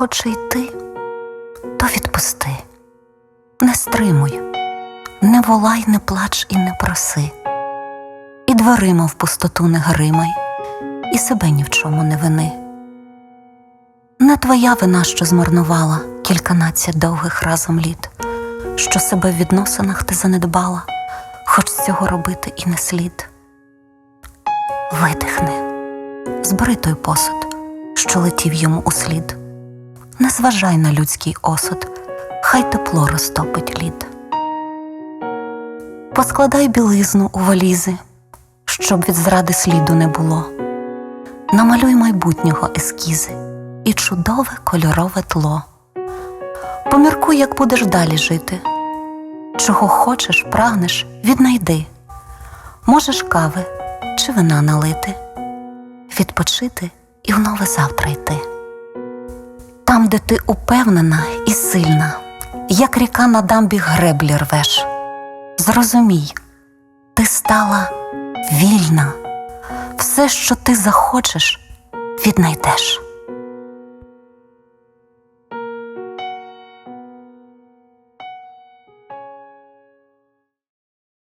хоче йти, то відпусти, не стримуй, не волай, не плач і не проси, і дверима в пустоту не гримай, і себе ні в чому не вини. Не твоя вина, що змарнувала кільканадцять довгих разом літ, що себе в відносинах ти занедбала, хоч цього робити і не слід. Видихни, збери той посуд, що летів йому у слід. Не зважай на людський осуд, хай тепло розтопить лід. Поскладай білизну у валізи, щоб від зради сліду не було. Намалюй майбутнього ескізи і чудове кольорове тло. Поміркуй, як будеш далі жити. Чого хочеш, прагнеш, віднайди. Можеш кави чи вина налити, відпочити і в нове завтра йти. Там, де ти упевнена і сильна, як ріка на дамбі греблі рвеш. Зрозумій, ти стала вільна, все, що ти захочеш, віднайдеш.